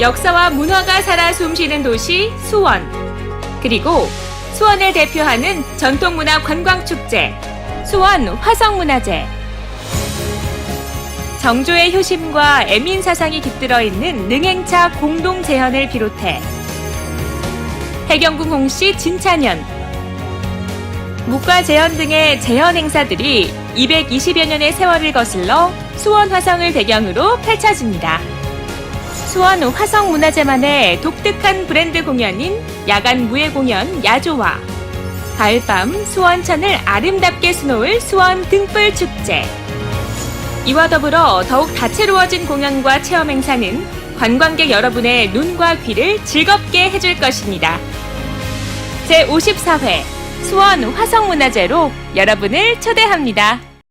역사와 문화가 살아 숨쉬는 도시 수원. 그리고 수원을 대표하는 전통문화 관광축제 수원 화성문화제. 정조의 효심과 애민 사상이 깃들어 있는 능행차 공동 재현을 비롯해 해경궁 홍씨 진찬연, 묵과 재현 등의 재현 행사들이 220여 년의 세월을 거슬러 수원 화성을 배경으로 펼쳐집니다. 수원 화성문화제만의 독특한 브랜드 공연인 야간 무예 공연 야조와 가을밤 수원천을 아름답게 수놓을 수원 등불 축제. 이와 더불어 더욱 다채로워진 공연과 체험 행사는 관광객 여러분의 눈과 귀를 즐겁게 해줄 것입니다. 제54회 수원 화성문화제로 여러분을 초대합니다.